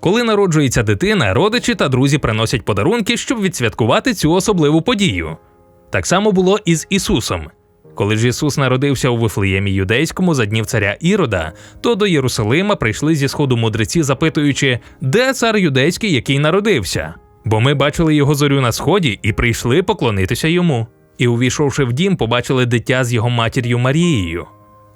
Коли народжується дитина, родичі та друзі приносять подарунки, щоб відсвяткувати цю особливу подію. Так само було і з Ісусом. Коли ж Ісус народився у Вифлеємі юдейському за днів царя Ірода, то до Єрусалима прийшли зі сходу мудреці, запитуючи, де цар юдейський, який народився. Бо ми бачили його зорю на сході і прийшли поклонитися йому. І, увійшовши в дім, побачили дитя з його матір'ю Марією.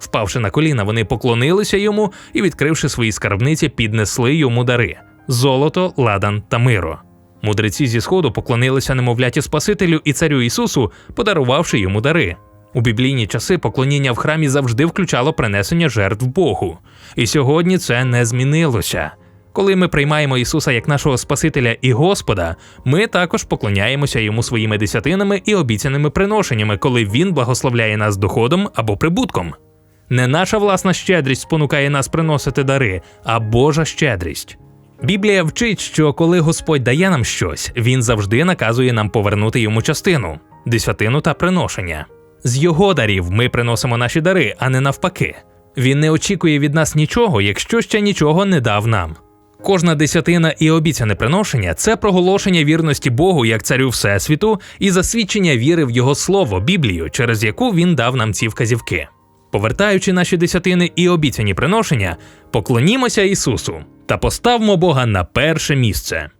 Впавши на коліна, вони поклонилися йому і, відкривши свої скарбниці, піднесли йому дари золото, ладан та миро. Мудреці зі сходу поклонилися немовляті Спасителю і царю Ісусу, подарувавши йому дари. У біблійні часи поклоніння в храмі завжди включало принесення жертв Богу. І сьогодні це не змінилося. Коли ми приймаємо Ісуса як нашого Спасителя і Господа, ми також поклоняємося йому своїми десятинами і обіцяними приношеннями, коли Він благословляє нас доходом або прибутком. Не наша власна щедрість спонукає нас приносити дари, а Божа щедрість. Біблія вчить, що коли Господь дає нам щось, він завжди наказує нам повернути йому частину, десятину та приношення. З його дарів ми приносимо наші дари, а не навпаки. Він не очікує від нас нічого, якщо ще нічого не дав нам. Кожна десятина і обіцяне приношення це проголошення вірності Богу як царю Всесвіту і засвідчення віри в Його слово, Біблію, через яку він дав нам ці вказівки. Повертаючи наші десятини і обіцяні приношення, поклонімося Ісусу та поставмо Бога на перше місце.